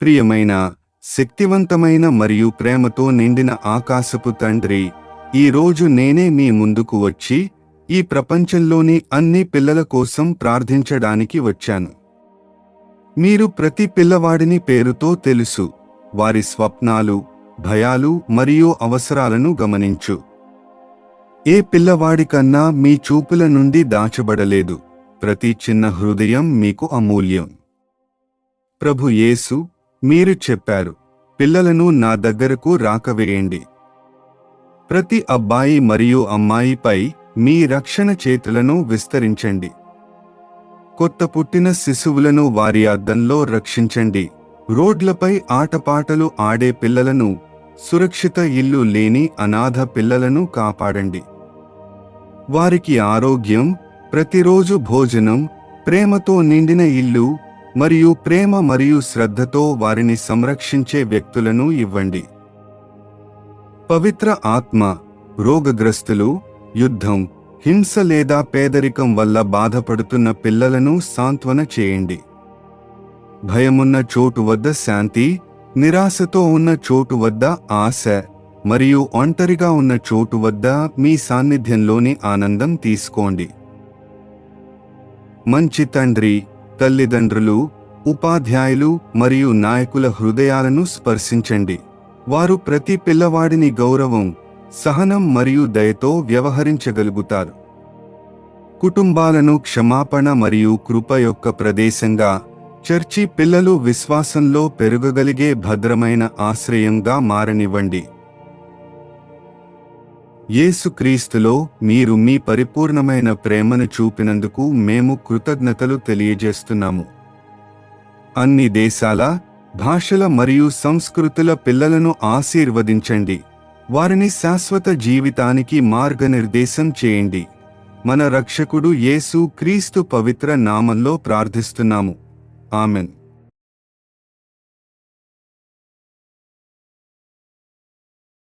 ప్రియమైన శక్తివంతమైన మరియు ప్రేమతో నిండిన ఆకాశపు తండ్రి ఈ రోజు నేనే మీ ముందుకు వచ్చి ఈ ప్రపంచంలోని అన్ని పిల్లల కోసం ప్రార్థించడానికి వచ్చాను. మీరు ప్రతి పిల్లవాడిని పేరుతో తెలుసు వారి స్వప్నాలు భయాలు మరియు అవసరాలను గమనించు. ఏ పిల్లవాడికన్నా మీ చూపుల నుండి దాచబడలేదు ప్రతి చిన్న హృదయం మీకు అమూల్యం. ప్రభు యేసు మీరు చెప్పారు పిల్లలను నా దగ్గరకు రాకవేయండి ప్రతి అబ్బాయి మరియు అమ్మాయిపై మీ రక్షణ చేతులను విస్తరించండి. కొత్త పుట్టిన శిశువులను వారి అద్దంలో రక్షించండి. రోడ్లపై ఆటపాటలు ఆడే పిల్లలను సురక్షిత ఇల్లు లేని అనాథ పిల్లలను కాపాడండి. వారికి ఆరోగ్యం ప్రతిరోజు భోజనం ప్రేమతో నిండిన ఇల్లు మరియు ప్రేమ మరియు శ్రద్ధతో వారిని సంరక్షించే వ్యక్తులను ఇవ్వండి. పవిత్ర ఆత్మ రోగగ్రస్తులు యుద్ధం హింస లేదా పేదరికం వల్ల బాధపడుతున్న పిల్లలను సాంత్వన చేయండి. భయమున్న చోటు వద్ద శాంతి నిరాశతో ఉన్న చోటు వద్ద ఆశ మరియు ఒంటరిగా ఉన్న చోటు వద్ద మీ సాన్నిధ్యంలోని ఆనందం తీసుకోండి. మంచి తండ్రి తల్లిదండ్రులు ఉపాధ్యాయులు మరియు నాయకుల హృదయాలను స్పర్శించండి. వారు ప్రతి పిల్లవాడిని గౌరవం సహనం మరియు దయతో వ్యవహరించగలుగుతారు. కుటుంబాలను క్షమాపణ మరియు కృప యొక్క ప్రదేశంగా చర్చి పిల్లలు విశ్వాసంలో పెరగగలిగే భద్రమైన ఆశ్రయంగా మారనివ్వండి. యేసుక్రీస్తులో మీరు మీ పరిపూర్ణమైన ప్రేమను చూపినందుకు మేము కృతజ్ఞతలు తెలియజేస్తున్నాము. అన్ని దేశాల భాషల మరియు సంస్కృతుల పిల్లలను ఆశీర్వదించండి. వారిని శాశ్వత జీవితానికి మార్గనిర్దేశం చేయండి. మన రక్షకుడు యేసు క్రీస్తు పవిత్ర నామంలో ప్రార్థిస్తున్నాము. ఆమెన్.